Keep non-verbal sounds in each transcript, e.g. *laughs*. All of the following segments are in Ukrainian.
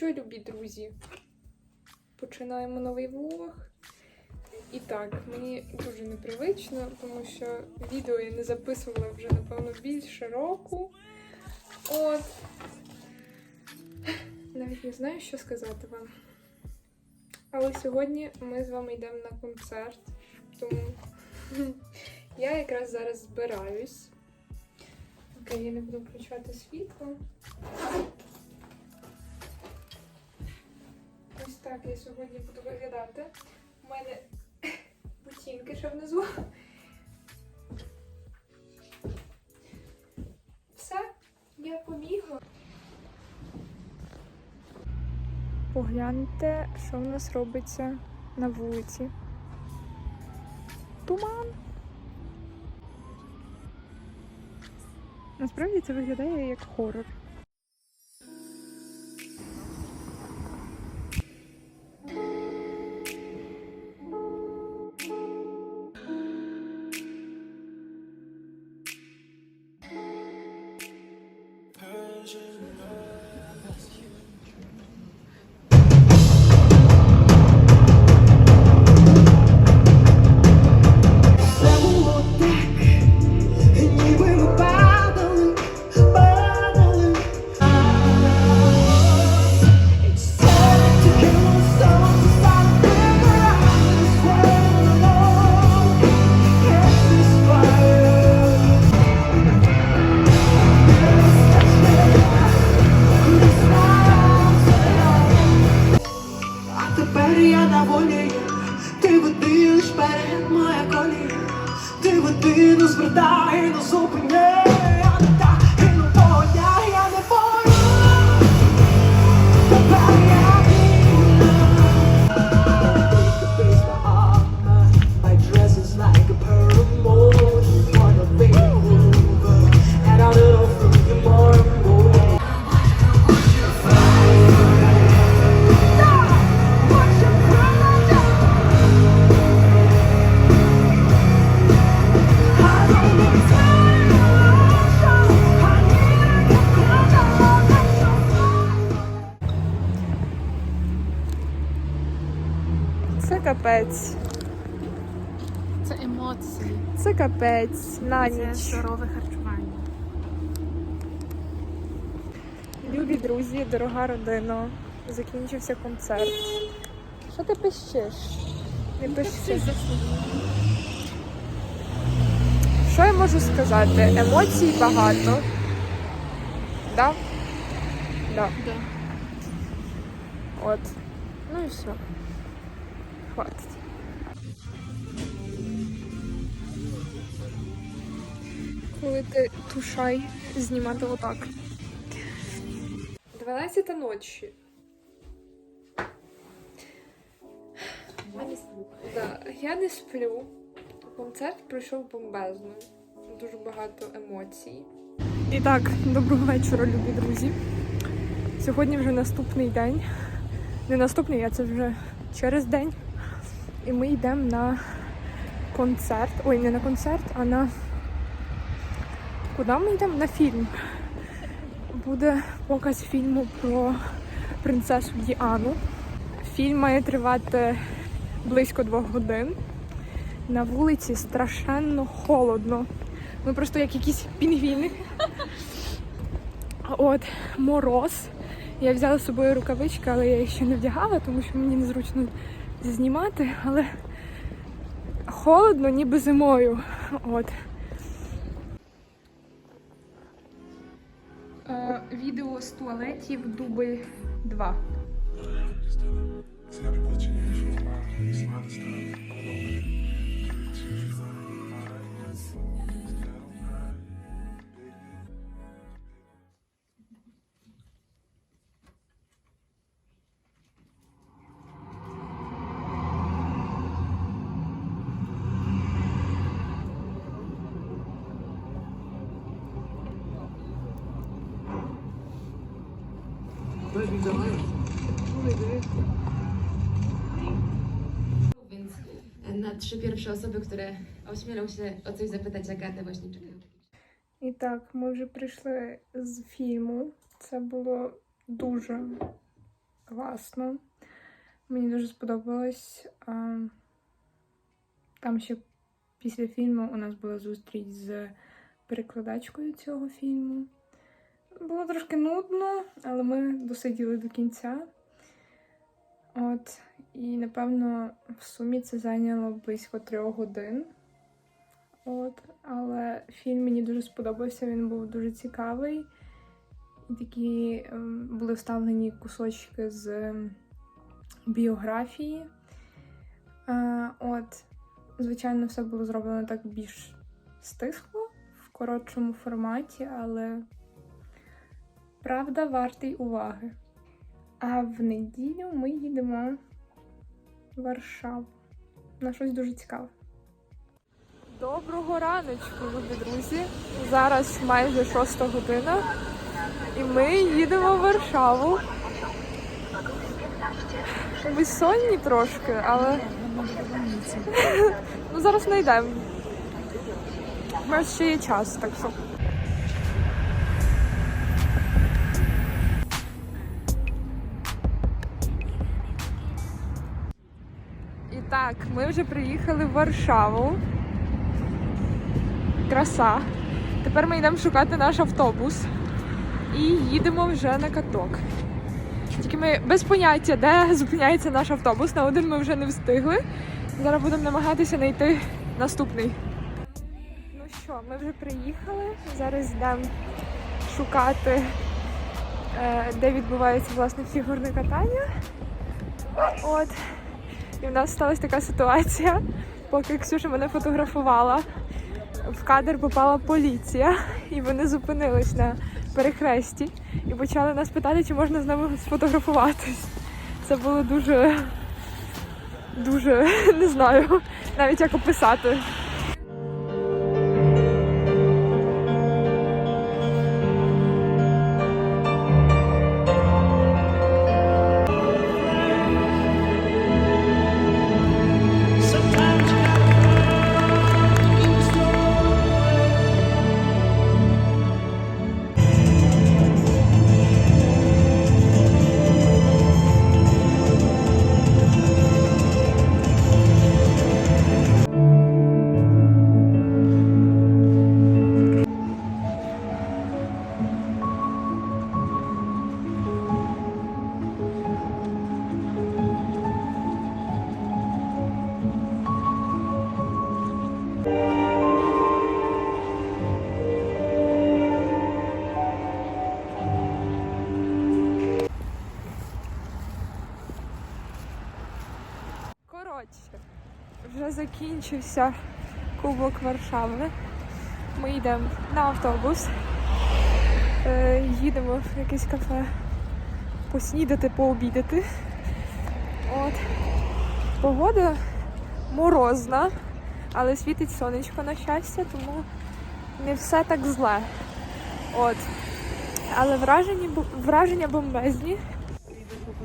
Що, любі друзі, починаємо новий влог. І так, мені дуже непривично, тому що відео я не записувала вже, напевно, більше року. От. Навіть не знаю, що сказати вам. Але сьогодні ми з вами йдемо на концерт, тому *laughs* я якраз зараз збираюсь. Окей, я не буду включати світло. Ось так я сьогодні буду виглядати. У мене *coughs* ботинки ще внизу. Все, я побігла. Погляньте, що в нас робиться на вулиці. Туман. Насправді це виглядає як хорор. Тепер я на волі, ти ведиш перед моя колія, ти водину не звертай, не капець. Це емоції, Це капець на це ніч. здорове харчування. Любі друзі, дорога родина. Закінчився концерт. Що ти пищиш? Не пищи. Що я можу сказати? Емоцій багато. Да? Да. Да. От. Ну і все. Хватить. Коли ти тушай знімати отак. 12 ночі. Да, я не сплю. Концерт пройшов бомбезно. Дуже багато емоцій. І так, доброго вечора, любі друзі. Сьогодні вже наступний день. Не наступний, а це вже через день. І ми йдемо на концерт. Ой, не на концерт, а на. Куди ми йдемо? На фільм. Буде показ фільму про принцесу Діану. Фільм має тривати близько двох годин. На вулиці страшенно холодно. Ми просто як якісь пінгвіни. От, мороз. Я взяла з собою рукавички, але я їх ще не вдягала, тому що мені незручно знімати, але холодно, ніби зимою. От. Е, відео з туалетів дубль 2. See how Więc na trzy pierwsze osoby, które ośmielą się o coś zapytać Agatę, właśnie czekają. І так, ми вже прийшли з фільму. Це було дуже класно. Мені дуже сподобалось. Там ще після фільму у нас була зустріч з перекладачкою цього фільму. Було трошки нудно, але ми досиділи до кінця. От, і напевно в сумі це зайняло близько трьох годин. От, але фільм мені дуже сподобався, він був дуже цікавий. І такі ем, були вставлені кусочки з ем, біографії. От, звичайно, все було зроблено так більш стисло в коротшому форматі, але правда вартий уваги. А в неділю ми їдемо в Варшаву на щось дуже цікаве. Доброго раночку, любі друзі! Зараз майже шоста година, і ми їдемо в Варшаву. Безсонні трошки, але *laughs* ну зараз не йдемо. У нас ще є час, так що. Так, ми вже приїхали в Варшаву. Краса. Тепер ми йдемо шукати наш автобус і їдемо вже на каток. Тільки ми без поняття, де зупиняється наш автобус. На один ми вже не встигли. Зараз будемо намагатися знайти наступний. Ну що, ми вже приїхали. Зараз йдемо шукати, е, де відбувається власне фігурне катання. От. І в нас сталася така ситуація, поки Ксюша мене фотографувала. В кадр попала поліція, і вони зупинились на перехресті і почали нас питати, чи можна з нами сфотографуватись. Це було дуже, дуже *laughs* не знаю навіть як описати. Коротше, вже закінчився Кубок Варшави. Ми йдемо на автобус. Е, їдемо в якесь кафе поснідати, пообідати. От. Погода морозна, але світить сонечко на щастя, тому не все так зле. От. Але враження, враження бомбезні.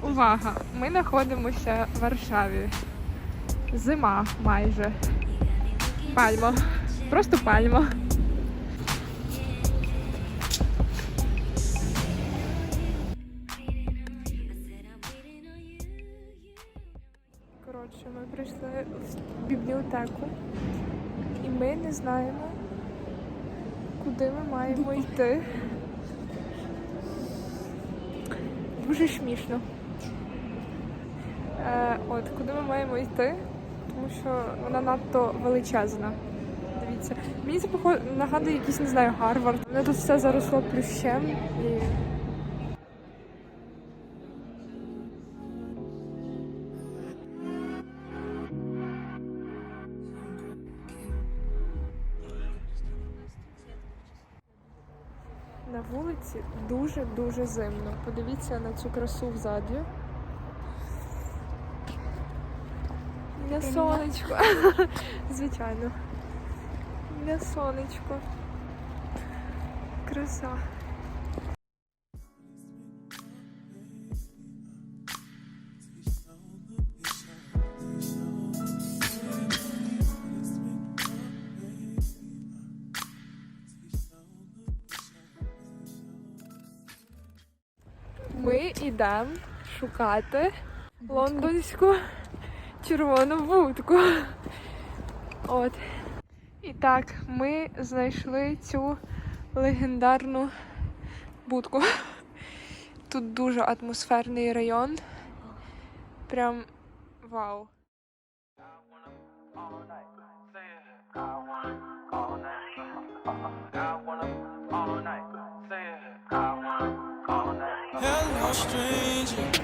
Увага! Ми знаходимося в Варшаві. Зима майже. Пальма. Просто пальма. Коротше, ми прийшли в бібліотеку і ми не знаємо, куди ми маємо йти. Дуже смішно. Е, от, куди ми маємо йти, тому що вона надто величезна. Дивіться. Мені це нагадує якийсь, не знаю, Гарвард. Мене тут все заросло плющем і. На вулиці дуже-дуже зимно. Подивіться на цю красу взаді. Не сонечко. *laughs* Звичайно. Не сонечко. Краса. Ми йдемо шукати лондонську червону будку. От. І так, ми знайшли цю легендарну будку. Тут дуже атмосферний район. Прям вау. Hello, stranger.